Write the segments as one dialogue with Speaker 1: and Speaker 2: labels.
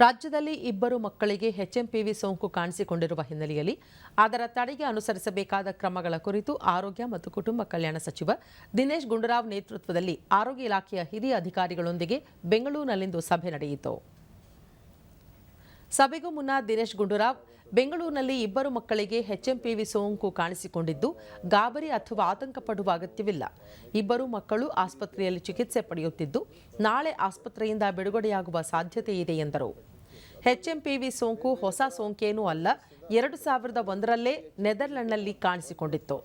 Speaker 1: ರಾಜ್ಯದಲ್ಲಿ ಇಬ್ಬರು ಮಕ್ಕಳಿಗೆ ಎಚ್ಎಂಪಿವಿ ಸೋಂಕು ಕಾಣಿಸಿಕೊಂಡಿರುವ ಹಿನ್ನೆಲೆಯಲ್ಲಿ ಅದರ ತಡೆಗೆ ಅನುಸರಿಸಬೇಕಾದ ಕ್ರಮಗಳ ಕುರಿತು ಆರೋಗ್ಯ ಮತ್ತು ಕುಟುಂಬ ಕಲ್ಯಾಣ ಸಚಿವ ದಿನೇಶ್ ಗುಂಡೂರಾವ್ ನೇತೃತ್ವದಲ್ಲಿ ಆರೋಗ್ಯ ಇಲಾಖೆಯ ಹಿರಿಯ ಅಧಿಕಾರಿಗಳೊಂದಿಗೆ ಬೆಂಗಳೂರಿನಲ್ಲಿಂದು ಸಭೆ ನಡೆಯಿತು. ಸಭೆಗೂ ಮುನ್ನ ದಿನೇಶ್ ಗುಂಡೂರಾವ್, ಬೆಂಗಳೂರಿನಲ್ಲಿ ಇಬ್ಬರು ಮಕ್ಕಳಿಗೆ ಎಚ್ಎಂಪಿವಿ ಸೋಂಕು ಕಾಣಿಸಿಕೊಂಡಿದ್ದು, ಗಾಬರಿ ಅಥವಾ ಆತಂಕ ಪಡುವ ಅಗತ್ಯವಿಲ್ಲ. ಇಬ್ಬರು ಮಕ್ಕಳು ಆಸ್ಪತ್ರೆಯಲ್ಲಿ ಚಿಕಿತ್ಸೆ ಪಡೆಯುತ್ತಿದ್ದು, ನಾಳೆ ಆಸ್ಪತ್ರೆಯಿಂದ ಬಿಡುಗಡೆಯಾಗುವ ಸಾಧ್ಯತೆ ಇದೆ ಎಂದರು. ಎಚ್ಎಂಪಿವಿ ಸೋಂಕು ಹೊಸ ಸೋಂಕೇನೂ ಅಲ್ಲ, ಎರಡು ಸಾವಿರದ ಒಂದರಲ್ಲೇ ನೆದರ್ಲೆಂಡ್ನಲ್ಲಿ ಕಾಣಿಸಿಕೊಂಡಿತ್ತು.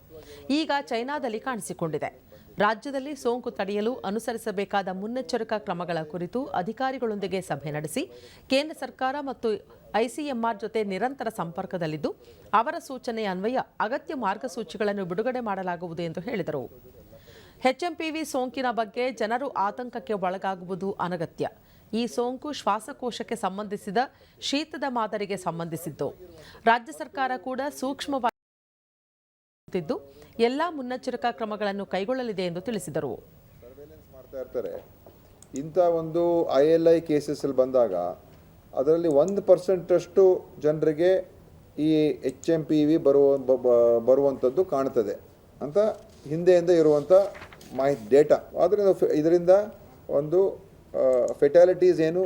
Speaker 1: ಈಗ ಚೈನಾದಲ್ಲಿ ಕಾಣಿಸಿಕೊಂಡಿದೆ. ರಾಜ್ಯದಲ್ಲಿ ಸೋಂಕು ತಡೆಯಲು ಅನುಸರಿಸಬೇಕಾದ ಮುನ್ನೆಚ್ಚರಿಕಾ ಕ್ರಮಗಳ ಕುರಿತು ಅಧಿಕಾರಿಗಳೊಂದಿಗೆ ಸಭೆ ನಡೆಸಿ ಕೇಂದ್ರ ಸರ್ಕಾರ ಮತ್ತು ಐಸಿಎಂಆರ್ ಜೊತೆ ನಿರಂತರ ಸಂಪರ್ಕದಲ್ಲಿದ್ದು, ಅವರ ಸೂಚನೆ ಅನ್ವಯ ಅಗತ್ಯ ಮಾರ್ಗಸೂಚಿಗಳನ್ನು ಬಿಡುಗಡೆ ಮಾಡಲಾಗುವುದು ಎಂದು ಹೇಳಿದರು. ಎಚ್ಎಂಪಿವಿ ಸೋಂಕಿನ ಬಗ್ಗೆ ಜನರು ಆತಂಕಕ್ಕೆ ಒಳಗಾಗುವುದು ಅನಗತ್ಯ. ಈ ಸೋಂಕು ಶ್ವಾಸಕೋಶಕ್ಕೆ ಸಂಬಂಧಿಸಿದ ಶೀತದ ಮಾದರಿಗೆ ಸಂಬಂಧಿಸಿದ್ದು. ರಾಜ್ಯ ಸರ್ಕಾರ ಕೂಡ ಸೂಕ್ಷ್ಮವಾಗಿ ದ್ದು ಎಲ್ಲಾ ಮುನ್ನೆಚ್ಚರಿಕಾ ಕ್ರಮಗಳನ್ನು ಕೈಗೊಳ್ಳಲಿದೆ ಎಂದು ತಿಳಿಸಿದರು.
Speaker 2: ಮಾಡ್ತಾ ಇರ್ತಾರೆ. ಇಂಥ ಒಂದು ಐ ಎಲ್ ಐ ಕೇಸಸಲ್ಲಿ ಬಂದಾಗ ಅದರಲ್ಲಿ ಒಂದು ಪರ್ಸೆಂಟಷ್ಟು ಜನರಿಗೆ ಈ ಎಚ್ ಎಂ ಪಿ ವಿ ಬರುವ ಬರುವಂಥದ್ದು ಕಾಣ್ತದೆ ಅಂತ ಹಿಂದೆಯಿಂದ ಇರುವಂಥ ಮಾಹಿತಿ ಡೇಟಾ ಆದ್ದರಿಂದ ಇದರಿಂದ ಒಂದು ಫೆಟಾಲಿಟೀಸ್ ಏನು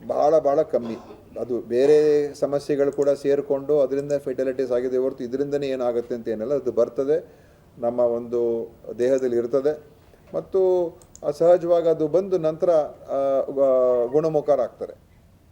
Speaker 2: ಭಾಳ ಭಾಳ ಕಮ್ಮಿ. ಅದು ಬೇರೆ ಸಮಸ್ಯೆಗಳು ಕೂಡ ಸೇರಿಕೊಂಡು ಅದರಿಂದ ಫೆಟಲಿಟೀಸ್ ಆಗಿದೆ ಹೊರತು ಇದರಿಂದನೇ ಏನಾಗುತ್ತೆ ಅಂತ ಏನಲ್ಲ. ಅದು ಬರ್ತದೆ, ನಮ್ಮ ಒಂದು ದೇಹದಲ್ಲಿ ಇರ್ತದೆ. ಮತ್ತು ಸಹಜವಾಗಿ ಅದು ಬಂದು ನಂತರ ಗುಣಮುಖರಾಗ್ತಾರೆ.